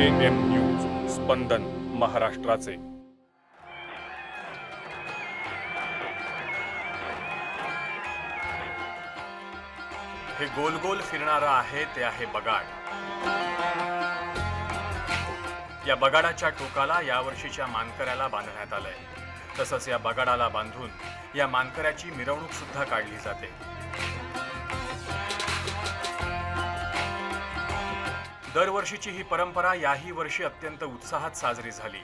स्पंदन महाराष्ट्राचे. हे गोल गोल फिरणारं आहे ते आहे बगाड. या बगाडाच्या टोकाला यावर्षीच्या मानकऱ्याला बांधण्यात आलंय. तसंच या बगाडाला बांधून या मानकऱ्याची मिरवणूक सुद्धा काढली जाते. दरवर्षीची ही परंपरा याही वर्षी अत्यंत उत्साहात साजरी झाली.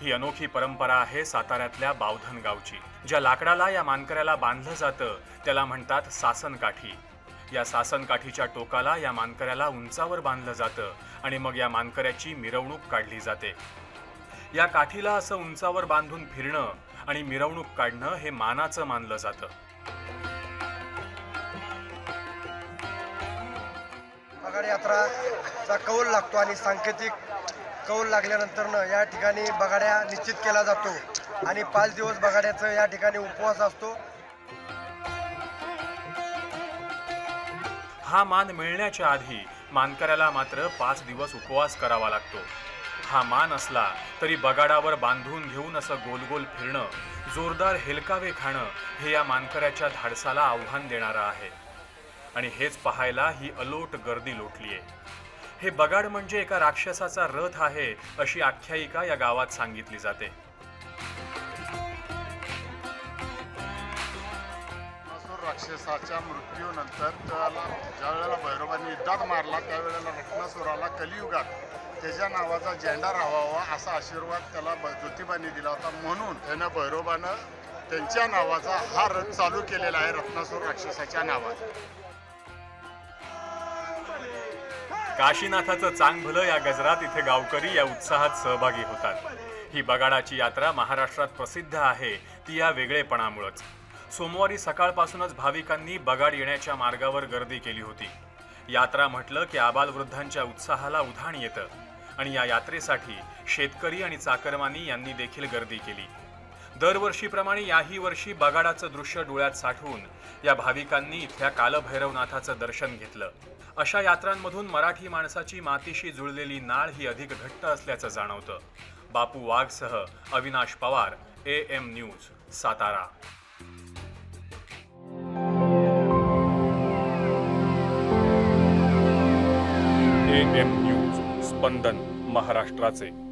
ही अनोखी परंपरा आहे साताऱ्यातल्या बावधन गावची ज्या लाकडाला या मानकऱ्याला बांधलं जातं त्याला म्हणतात सासनकाठी. या सासनकाठीच्या टोकाला या मानकऱ्याला उंचावर बांधलं जातं आणि मग या मानकऱ्याची मिरवणूक काढली जाते. या काठीला असं उंचावर बांधून फिरणं आणि मिरवणूक काढणं हे मानाचं मानलं जातं. बगाड यात्राचा कौल लागतो आणि सांकेतिक कौल लागल्यानंतर या ठिकाणी बगाड्या निश्चित केला जातो. आणि पाच दिवस बगाड्याचं या ठिकाणी उपवास असतो. हा मान मिळण्याच्या आधी मानकऱ्याला मात्र पाच दिवस उपवास करावा लागतो. हा मान असला तरी बगाडावर बांधून घेऊन असं गोल गोल फिरणं जोरदार हेलकावे खाणं हे या मानकऱ्याच्या धाडसाला आव्हान देणारं आहे. आणि हेच पाहायला ही अलोट गर्दी लोटली आहे हे बगाड म्हणजे एका राक्षसाचा रथ आहे अशी आख्यायिका या गावात सांगितली जाते. राक्षसाच्या मृत्यूनंतर त्याला ज्या वेळेला भैरवांनी युद्धात मारला त्यावेळेला रत्नासुराला कलियुगात त्याच्या नावाचा झेंडा राहावा असा आशीर्वाद त्याला ब- ज्योतिबांनी दिला होता. म्हणून त्यानं भैरोबानं त्यांच्या नावाचा हा रथ चालू केलेला आहे रत्नासूर राक्षसाच्या नावात काशीनाथाचं चांग भलं या गजरात इथे गावकरी या उत्साहात सहभागी होतात. ही बगाडाची यात्रा महाराष्ट्रात प्रसिद्ध आहे ती या वेगळेपणामुळंच. सोमवारी सकाळपासूनच भाविकांनी बगाड येण्याच्या मार्गावर गर्दी केली होती. यात्रा म्हटलं की आबालवृद्धांच्या उत्साहाला उधाण येतं. आणि या यात्रेसाठी शेतकरी आणि चाकरमानी यांनी देखील गर्दी केली. दरवर्षीप्रमाणे याही वर्षी बगाडाचं दृश्य डोळ्यात साठवून या भाविकांनी इथल्या कालभैरवनाथाचं दर्शन घेतलं. अशा यात्रांमधून मराठी माणसाची मातीशी जुळलेली नाळ ही अधिक घट्ट असल्याचं जाणवतं. Bapu वाघसह Avinash Pawar A M news Satara. A M news स्पंदन महाराष्ट्राचे.